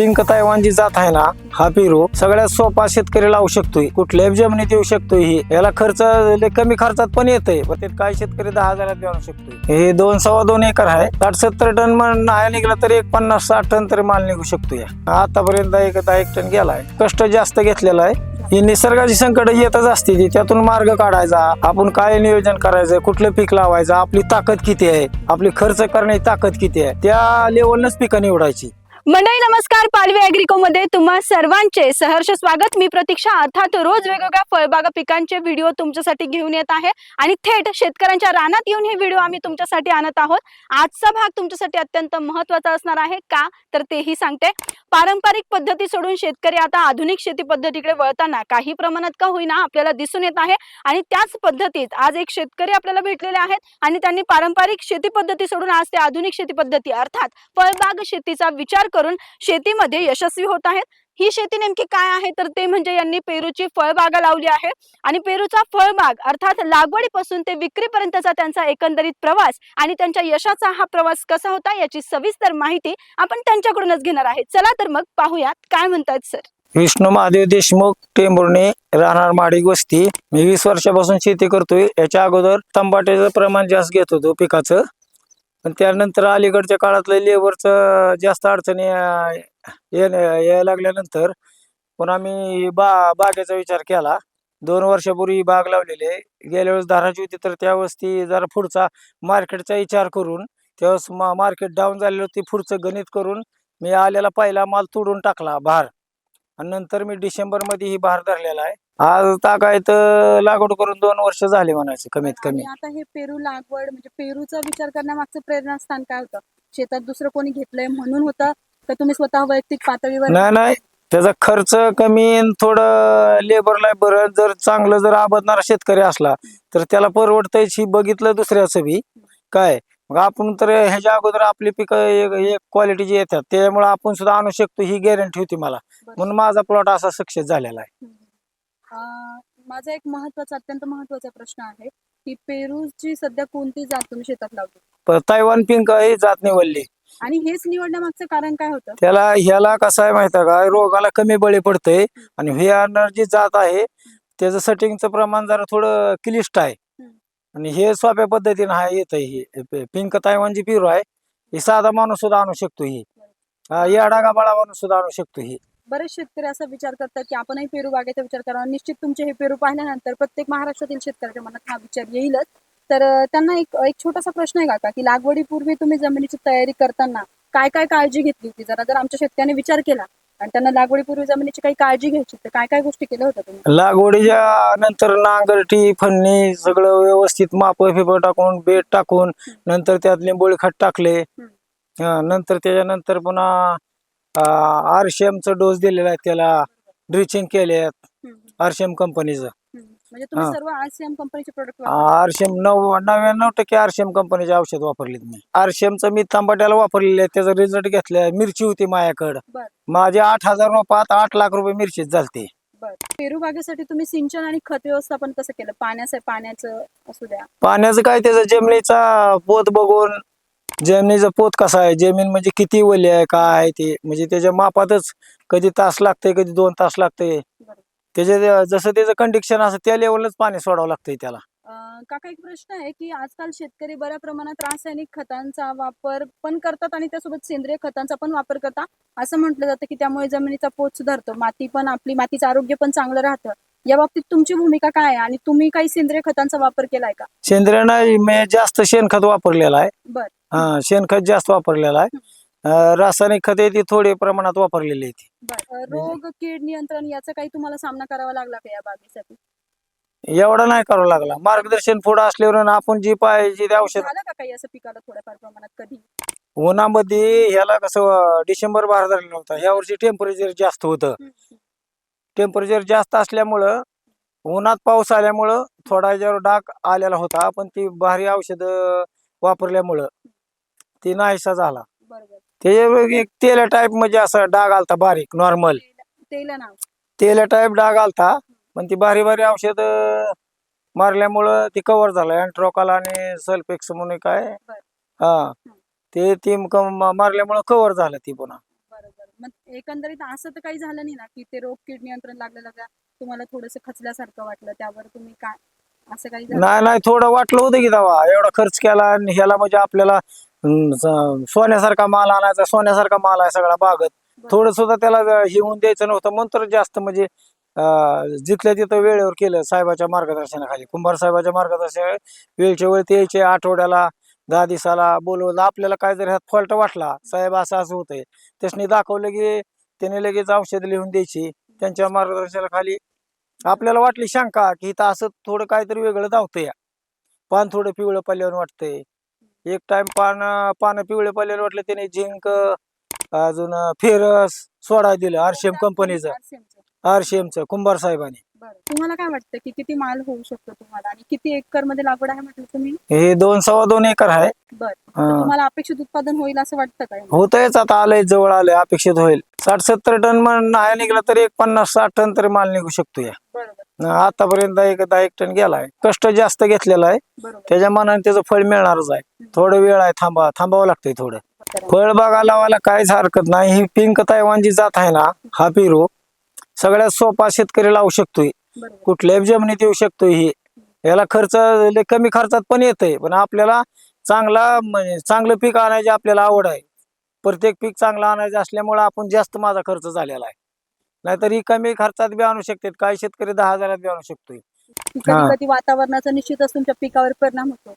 Pink Taiwan जी जात आहे ना हा पेरू सगळ्यात सोपा शेतकरी लावू शकतोय. कुठल्याही जमिनीत येऊ शकतोय ही? याला खर्च कमी खर्चात पण येतंय पण ते काय शेतकरी दहा हजारात घेऊ शकतोय. हे दोन सव्वा दोन एकर आहे. साठ सत्तर टन नाही निघला तरी एक पन्नास साठ टन तरी माल निघू शकतोय आतापर्यंत एक दहा एक टन गेलाय. कष्ट जास्त घेतलेला आहे. ही निसर्गाची संकट येतच असते ती त्यातून मार्ग काढायचा आपण काय नियोजन करायचं कुठलं पीक लावायचं आपली ताकद किती आहे आपली खर्च करण्याची ताकद किती आहे त्या लेवलनच पिकं निवडायची. मंडळी नमस्कार. पालवी अॅग्रिको मध्ये तुम्हा सर्वांचे सहर्ष स्वागत. मी प्रतीक्षा. अर्थात रोज वेगवेगळ्या फळबागा पिकांचे व्हिडिओ तुमच्यासाठी घेऊन येत आहे आणि थेट शेतकऱ्यांच्या रानात येऊन हे व्हिडिओ आम्ही तुमच्यासाठी आणत आहोत. आजचा भाग तुमच्यासाठी अत्यंत महत्त्वाचा असणार आहे का? तर तेही सांगते. पारंपरिक पद्धती सोडून शेतकरी आता आधुनिक शेती पद्धतीकडे वळताना काही प्रमाणात का होईना आपल्याला दिसून येत आहे आणि त्याच पद्धतीत आज एक शेतकरी आपल्याला भेटलेले आहेत आणि त्यांनी पारंपरिक शेती पद्धती सोडून आज ते आधुनिक शेती पद्धती अर्थात फळबाग शेतीचा विचार करून शेतीमध्ये यशस्वी होत आहेत. ही शेती नेमकी काय आहे? तर ते म्हणजे यांनी पेरूची फळबागा लावली आहे आणि पेरूचा फळबाग अर्थात लागवडीपासून ते विक्रीपर्यंतचा त्यांचा एकंदरीत प्रवास आणि त्यांच्या यशाचा हा प्रवास कसा होता याची सविस्तर माहिती आपण त्यांच्याकडूनच घेणार आहे. चला तर मग पाहूयात. काय म्हणतात सर? विष्णू महादेव देशमुख टेंभुर्णे राहणार माडी वस्ती. मी वीस वर्षापासून शेती करतोय. याच्या अगोदर तंबाट्याचं प्रमाण जास्त घेत होतो पिकाचं. पण त्यानंतर अलीकडच्या काळातलं लेबरचं जास्त अडचणी यायला लागल्यानंतर पुन्हा आम्ही बा बागेचा विचार केला. दोन वर्षापूर्वी बाग लावलेले आहे. गेल्या वेळेस धाराची होती तर त्यावेळेस ती जरा पुढचा मार्केटचा विचार करून त्यावेळेस मा मार्केट डाऊन झालेलं होती पुढचं गणित करून मी आलेला पहिला माल तोडून टाकला भार. आणि नंतर मी डिसेंबरमध्ये ही बहार धरलेला आहे. आज तागायत लागवड करून दोन वर्ष झाले म्हणायचे कमीत कमी. आणि आता हे पेरू लागवड म्हणजे पेरूचा विचार करण्यामागचं प्रेरणास्थान काय होतं? शेतात दुसरं कोणी घेतलंय म्हणून होतं? का तुम्ही स्वतः वैयक्तिक पातळीवर नाही नाही. त्याचा खर्च कमी आणि थोडं लेबरला बरं. जर चांगलं जर आबदणारा शेतकरी असला तर त्याला परवडतंय ही बघितलं दुसऱ्याचं बी. काय? मग आपण तर ह्याच्या अगोदर आपली पिकं एक एक क्वालिटीची येतात त्यामुळे आपण सुद्धा आणू शकतो ही गॅरंटी होती मला. म्हणून माझा प्लॉट असा सक्सेस झालेला आहे. माझा एक महत्त्वाचा अत्यंत महत्त्वाचा प्रश्न आहे की पेरूची सध्या कोणती जात तुम्ही शेतात लावली? तायवान पिंक ही जात निवडली. आणि हेच निवडण्यामागचं कारण काय होतं? त्याला ह्याला कसं आहे माहिती आहे का? रोगाला कमी बळी पडतंय आणि व्हिआरनर जी जात आहे. त्याचं सेटिंगचं प्रमाण जरा थोडं क्लिष्ट आहे. हम्म. आणि हे सोप्या पद्धतीनं हा येत आहे हे पिंक तायवान जी पिरू आहे. ही साधा माणूस सुद्धा आणू शकतो ही. हा, येडा गाबाळा माणूस सुद्धा आणू शकतो ही. बरेच शेतकरी असा विचार करतात की आपणही पेरू बागेचा विचार करावा. निश्चित तुमचे हे पेरू पाहिल्यानंतर प्रत्येक महाराष्ट्रातील शेतकऱ्याच्या मनात हा विचार येईलच. तर त्यांना एक एक छोटासा प्रश्न आहे काका की लागवडीपूर्वी तुम्ही जमिनीची तयारी करताना काय काय काळजी घेतली होती? जरा जर आमच्या शेतकऱ्यांनी विचार केला. आणि त्यांना लागवडीपूर्वी जमिनीची काही काळजी घ्यायची तर काय काय गोष्टी केल्या होत्या तुम्ही? लागवडीच्या नंतर नांगरटी फन्नी सगळं व्यवस्थित माप फिप टाकून बेट टाकून नंतर त्यात लिंबोळी खत टाकले नंतर त्याच्यानंतर पुन्हा आरशेमचं डोस दिलेला आहे त्याला ड्रिचिंग केल्यात हम्म, आरशेम कंपनीचं. म्हणजे तुम्ही हा. सर्व आरसीएम कंपनीचे प्रोडक्ट आरशेम नऊ नव्याण्णव टक्के आरशेम कंपनीचे औषध वापरलेत मी. आरशेमचं मी तांबाट्याला वापरलेलं आहे त्याचा रिझल्ट घेतलाय मिरची होती माझ्याकडं. बर. माझे आठ हजार रुपयात आठ लाख रुपये मिरचीच झालते. बर. पेरू बागेसाठी तुम्ही सिंचन आणि खत व्यवस्थापन कसं केलं? पाण्याचं पाण्याचं असू द्या. पाण्याचं काय त्याचं जमिनीचा पोत बघून जमिनीचा पोत कसा आहे? जमीन म्हणजे किती वली आहे? काय आहे ते? म्हणजे त्याच्या मापातच कधी तास लागतंय कधी दोन तास लागतंय. बरं. त्याचे जसं त्याचं कंडिक्शन असं त्या लेवलच पाणी सोडावं लागतंय त्याला. अं, काका एक प्रश्न आहे की आजकाल शेतकरी बऱ्या प्रमाणात रासायनिक खतांचा वापर पण करतात आणि त्यासोबत सेंद्रिय खतांचा पण वापर करतात. असं म्हटलं जातं की त्यामुळे जमिनीचा पोत सुधारतो. माती पण आपली मातीचं आरोग्य पण चांगलं राहतं. या बाबतीत तुमची भूमिका काय आहे? आणि तुम्ही काही सेंद्रिय खतांचा वापर केलाय का? सेंद्रिय नाही मी जास्त शेणखत वापरलेलं आहे. बर. हा शेणखत जास्त वापरलेलं आहे. रासायनिक खते ती थोडी प्रमाणात वापरलेली आहे ती. बर रोग कीड नियंत्रण याचा काही तुम्हाला सामना करावा लागला का या बागेसाठी एवढा नाही करावं लागला. मार्गदर्शन पुढं असल्यावर आपण जी पाहिजे ते औषध झालं का काही असं पिकाला थोड्याफार प्रमाणात कधी? उन्हामध्ये ह्याला कसं डिसेंबर बाहेर झालेला होता. ह्या वर्षी टेम्परेचर जास्त होतं. हम्म. टेम्परेचर जास्त असल्यामुळं उन्हात पाऊस आल्यामुळं थोडा याच्यावर डाग आलेला होता. पण ती भारी औषध वापरल्यामुळं. ती नाहीसा झाला. बरोबर. त्याच्यावर एक तेला टाईप म्हणजे असं डाग आलता बारीक नॉर्मल तेल नाव. तेला टाईप डाग आलता पण ती भारी भारी औषध मारल्यामुळं ती कव्हर झालं. अँट्रोकाल आणि सल्फेक्स म्हणून काय. हा. ते ती मारल्यामुळं कव्हर झालं ती पुन्हा. बरोबर. मग एकंदरीत असं तर काही झालं नाही ना की ते रोग कीड नियंत्रण लागलं लागलं तुम्हाला थोडस खचल्यासारखं वाटलं त्यावर तुम्ही काय असं काही नाही नाही थोडं वाटलं होतं की दवा एवढा खर्च केला आणि ह्याला म्हणजे आपल्याला अं, स- सोन्यासारखा माल आणायचा सोन्यासारखा माल आहे सगळा बागत. थोडं सुद्धा त्याला हे होऊन द्यायचं नव्हतं म्हणून तर जास्त म्हणजे अं, जिथल्या तिथं वेळेवर केलं साहेबाच्या मार्गदर्शनाखाली. कुंभार साहेबाच्या मार्गदर्शनाखाली वेळच्या वेळ ते यायचे आठवड्याला दहा दिवसाला बोलवलं. आपल्याला काय जर ह्यात फॉल्ट वाटला साहेब असं असं होतंय. त्याने दाखवलं की त्याने लगेच औषध लिहून द्यायची. त्यांच्या मार्गदर्शनाखाली आपल्याला वाटली शंका की इथं असं थोडं काहीतरी वेगळं धावतंय. पान थोडं पिवळं पडल्यावर वाटतंय. एक टाइम पान पानं पिवळे पडल्यावर वाटलं त्याने. झिंक अजून फेरस सोडा दिलं आरसीएम कंपनीचं RCM चं. आरसीएमचं कुंभार साहेबांनी. तुम्हाला काय वाटतं की किती माल होऊ शकतो तुम्हाला? आणि किती एकरमध्ये लागवड आहे म्हटलं तुम्ही? हे दोन सव्वा दोन एकर आहे. तुम्हाला अपेक्षित उत्पादन होईल असं वाटतं काय होतंयच आता आलंय जवळ आलंय अपेक्षित होईल. साठ सत्तर टन नाही निघला तर एक पन्नास साठ टन तरी माल निघू शकतो या. आतापर्यंत एक दहा एक टन गेलाय. कष्ट जास्त घेतलेला आहे. त्याच्या मनाने त्याचं फळ मिळणारच आहे. थोडं वेळ आहे थांबा थांबावं लागतंय थोडं. फळबागा लावायला काहीच हरकत नाही. ही पिंक तायवान जी जात आहे ना हा पेरू सगळ्यात सोपा शेतकरी लावू शकतोय. कुठल्याही जमिनीत येऊ शकतोय ही. याला खर्च कमी खर्चात पण येतंय. पण आपल्याला चांगला म्हणजे चांगलं पीक आणायची आपल्याला आवड आहे. प्रत्येक पीक चांगलं आणायचं असल्यामुळे आपण जास्त माझा खर्च झालेला आहे. नाहीतर ही कमी खर्चात बी आणू शकतात. काही शेतकरी दहा हजारात बी आणू शकतोय. कधी कधी वातावरणाचा निश्चितच तुमच्या पिकावर परिणाम होतो.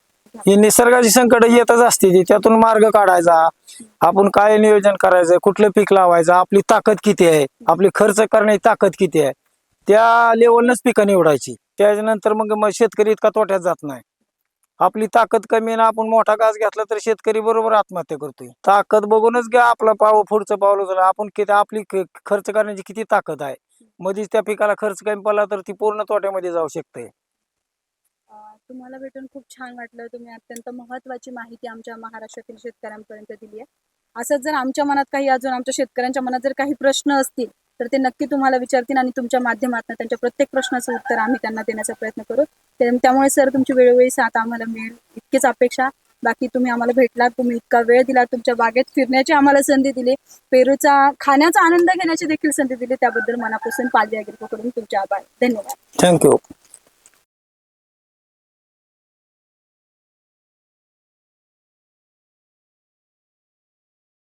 ही निसर्गाची संकट येतच असते ती त्यातून मार्ग काढायचा. आपण काय नियोजन करायचं? कुठलं पीक लावायचं? आपली ताकद किती आहे? आपली खर्च करण्याची ताकद किती आहे? त्या लेवलनच पिकं निवडायची. त्याच्यानंतर मग मग शेतकरी इतका तोट्यात जात नाही. आपली ताकद कमी ना आपण मोठा घास घेतला तर शेतकरी बरोबर आत्महत्या करतोय. ताकद बघूनच घ्या आपलं पाव पुढचं पावलं उचला. आपण किती आपली खर्च करण्याची किती ताकद आहे? मध्येच त्या पिकाला खर्च कमी पडला तर ती पूर्ण तोट्यामध्ये जाऊ शकते. तुम्हाला भेटून खूप छान वाटलं. तुम्ही अत्यंत महत्वाची माहिती आमच्या महाराष्ट्रातील शेतकऱ्यांपर्यंत दिली आहे. असंच जर आमच्या मनात काही अजून आमच्या शेतकऱ्यांच्या मनात जर काही प्रश्न असतील तर ते नक्की तुम्हाला विचारतील आणि तुमच्या माध्यमातून त्यांच्या प्रत्येक प्रश्नाचं उत्तर आम्ही त्यांना देण्याचा प्रयत्न करू. त्यामुळे सर तुमची वेळोवेळी साथ आम्हाला मिळेल. इतकीच अपेक्षा. बाकी तुम्ही आम्हाला भेटलात तुम्ही इतका वेळ दिला तुमच्या बागेत फिरण्याची आम्हाला संधी दिली. पेरूचा खाण्याचा आनंद घेण्याची देखील संधी दिली. त्याबद्दल मनापासून पालवी कडून तुमचे आभार. धन्यवाद. थँक्यू